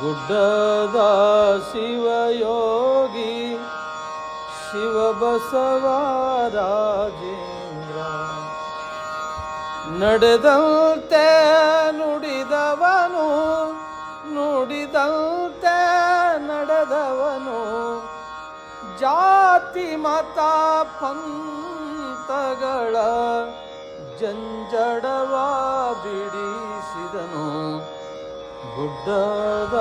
ಗುಡ್ಡದ ಶಿವಯೋಗಿ ಶಿವಬಸವ ರಾಜೇಂದ್ರ ನಡೆದಂತೆ ನುಡಿದವನು ನುಡಿದಂತೆ ನಡೆದವನು. ಜಾತಿ ಮತ ಪಂಥಗಳ ಜಂಜಡವ ಗುಡ್ಡದ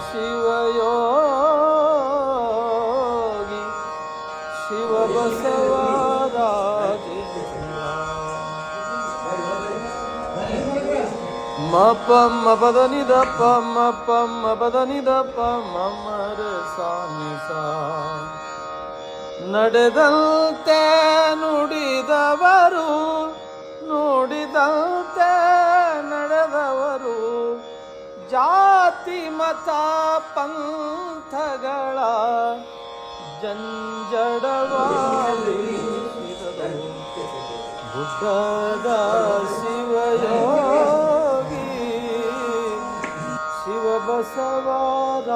ಶಿವಯೋಗಿ ಶಿವ ಮ, ಪ ಮ ಪದ ನಿದ ಪ, ಮ ಪ, ಮ ಪದ ನಿದ ಪ, ಮ ಮ ಸಾ, ನಿ, ಸಾ. ನಡೆದಂತೆ ನುಡಿದವರು ನುಡಿದಂತೆ ಮತ ಪಂಥಗಳ ಜಂಜಡವಾಲಿ ಬುದ್ಧದ ಶಿವಯೋಗಿ ಶಿವಬಸವಾದ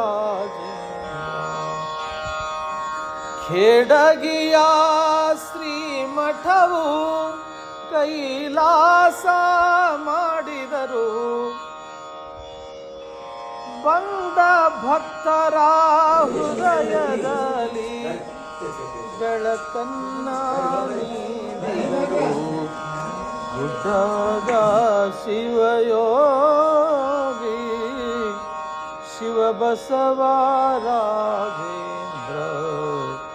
ಖೇಡಗಿಯ ಶ್ರೀಮಠವು ಕೈಲಾಸ ಮಾಡಿದರು. ಬಂದ ಭಕ್ತರ ಹೃದಯದಲ್ಲಿ ಬೆಳಕನ್ನ ನೀಡಿದರು ಗುಡ್ಡದ ಶಿವಯೋಗಿ ಶಿವಬಸವ ರಾಜೇಂದ್ರ ಆ